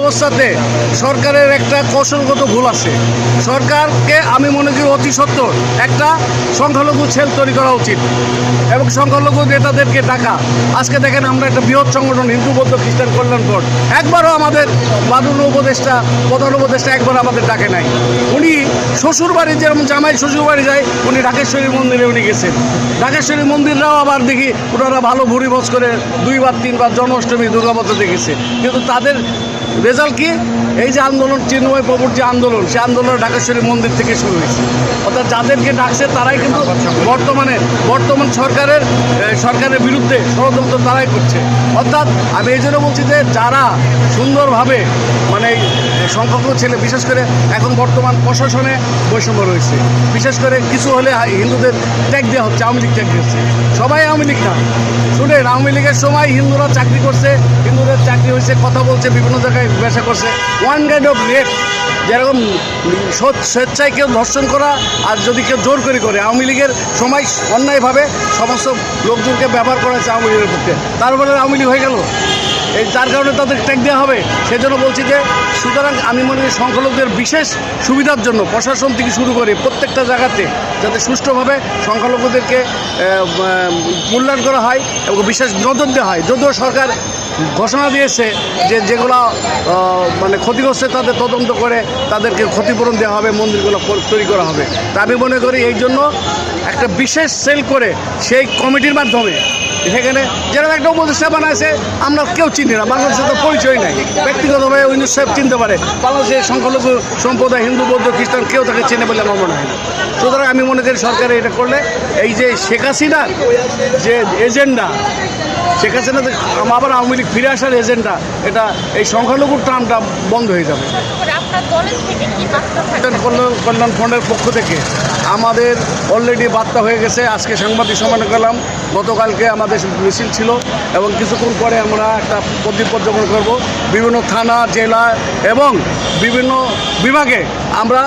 অবস্থাতে সরকারের একটা কৌশলগত ভুল আছে। সরকারকে আমি মনে করি অতি সত্তর একটা সংখ্যালঘু সেল তৈরি করা উচিত এবং সংখ্যালঘু নেতাদেরকে ডাকা। আজকে দেখেন আমরা একটা বৃহৎ সংগঠন, হিন্দু, বৌদ্ধ, খ্রিস্টান কল্যাণ বোর্ড একবারও আমাদের বাদুল উপদেষ্টা, প্রধান উপদেষ্টা একবার আমাদের ডাকে নাই। উনি শ্বশুর বাড়ি যেরকম জামাই শ্বশুর বাড়ি যায়, উনি ঢাকেশ্বরী মন্দিরে উনি গেছেন। ঢাকেশ্বরী মন্দিররাও আবার দেখি ওনারা ভালো ভুরি ভোজ করে দুইবার, তিনবার জন্মাষ্টমী দুর্গাপত্র দেখেছে কিন্তু তাদের রেজাল্ট কি? এই যে আন্দোলন চিন্ময় প্রভুর যে আন্দোলন সে আন্দোলন ঢাকেশ্বরী মন্দির থেকে শুরু হয়েছে। অর্থাৎ যাদেরকে ডাকছে, তারাই কিন্তু বর্তমানে, বর্তমান সরকারের সরকারের বিরুদ্ধে ষড়যন্ত্র তারাই করছে। অর্থাৎ আমি এই জন্য বলছি যে যারা সুন্দরভাবে মানে সংখ্যালঘু ছেলে, বিশেষ করে এখন বর্তমান প্রশাসনে বৈষম্য রয়েছে। বিশেষ করে কিছু হলে হিন্দুদের ট্যাগ দেওয়া হচ্ছে, আওয়ামী লীগ ট্যাগ দিচ্ছে সবাই আওয়ামী লীগ না। শুনে আওয়ামী লীগের সময় হিন্দুরা চাকরি করছে, হিন্দুদের হয়েছে, কথা বলছে, বিভিন্ন জায়গায় ব্যবসা করছে। ওয়ান কাইন্ড অফ রেট যেরকম স্বেচ্ছায় কেউ ধর্ষণ করা আর যদি কেউ জোর করে করে, আওয়ামী লীগের সময় অন্যায়ভাবে সমস্ত লোকজনকে ব্যবহার করা হয়েছে আওয়ামী লীগের পক্ষে। তারপরে আওয়ামী লীগ হয়ে গেল। এই যার কারণে তাদের ট্যাগ দেওয়া হবে। সেজন্য বলছি যে, সুতরাং আমি মনে করি সংখ্যালঘুদের বিশেষ সুবিধার জন্য প্রশাসন থেকে শুরু করে প্রত্যেকটা জায়গাতে যাতে সুষ্ঠুভাবে সংখ্যালঘুদেরকে মূল্যায়ন করা হয় এবং বিশেষ নজর দেওয়া হয়। যদিও সরকার ঘোষণা দিয়েছে যে যেগুলো মানে ক্ষতিগ্রস্ত তাদের তদন্ত করে তাদেরকে ক্ষতিপূরণ দেওয়া হবে, মন্দিরগুলো তৈরি করা হবে। তা আমি মনে করি এই জন্য একটা বিশেষ সেল করে সেই কমিটির মাধ্যমে। সেখানে যেরকম একটা উপদেষ্টা বানাইছে, আমরা কেউ চিনি না বাংলাদেশে তো পরিচয় নাই। ব্যক্তিগতভাবে ইউনুস সাহেব চিনতে পারে। বাংলাদেশের সংখ্যালঘু সম্প্রদায়, হিন্দু, বৌদ্ধ, খ্রিস্টান কেউ তাকে চিনে বলে আমার মনে হয় না। সুতরাং আমি মনে করি সরকার এটা করলে এই যে শেখ হাসিনার যে এজেন্ডা, শেখ হাসিনা আবার আওয়ামী লীগ ফিরে আসার এজেন্ডা, এটা এই সংখ্যালঘুর টার্মটা বন্ধ হয়ে যাবে। কল্যাণ কল্যাণ ফন্ডের পক্ষ থেকে আমাদের অলরেডি বার্তা হয়ে গেছে। আজকে সাংবাদিক সম্মেলন করলাম। গতকালকে আমাদের মিছিল ছিল এবং কিছুক্ষণ পরে আমরা একটা প্রদীপ পর্যবেক্ষণ করব। বিভিন্ন থানা, জেলা এবং বিভিন্ন বিভাগে আমরা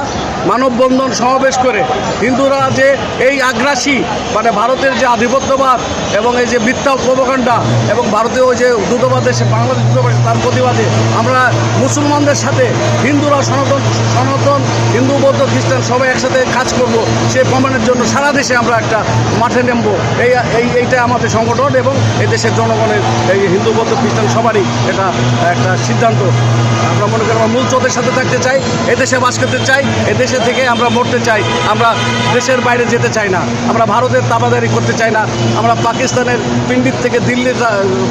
মানববন্ধন সমাবেশ করে হিন্দুরা যে এই আগ্রাসী মানে ভারতের যে আধিপত্যবাদ এবং এই যে মিথ্যা প্রবকাণ্ডা এবং ভারতীয় যে দূতবাদ এসে বাংলাদেশ দূতবাদ তার প্রতিবাদে আমরা মুসলমানদের সাথে হিন্দুরা সনাতন সনাতন, হিন্দু, বৌদ্ধ, খ্রিস্টান সবাই একসাথে কাজ করব সেই প্রমাণের জন্য সারা দেশে আমরা একটা মাঠে নেমব। এই এই এইটা আমাদের সংগঠন এবং এই দেশের জনগণের এই হিন্দু, বৌদ্ধ, খ্রিস্টান সবারই এটা একটা সিদ্ধান্ত। আমরা মনে করি আমরা মূল স্রোতের সাথে থাকতে চাই, এদেশে বাস করতে চাই, এদেশে থেকে আমরা মরতে চাই আমরা দেশের বাইরে যেতে চাই না আমরা ভারতের তাবাদারি করতে চাই না আমরা পাকিস্তানের পিন্ডিত থেকে দিল্লির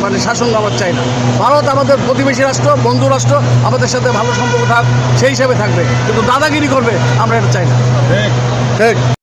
মানে শাসন আমার চাই না। ভারত আমাদের প্রতিবেশী রাষ্ট্র বন্ধু রাষ্ট্র আমাদের সাথে ভালো সম্পর্ক থাক সেই হিসাবে থাকবে। কিন্তু দাদাগিরি করবে আমরা এটা চাই না। ঠিক।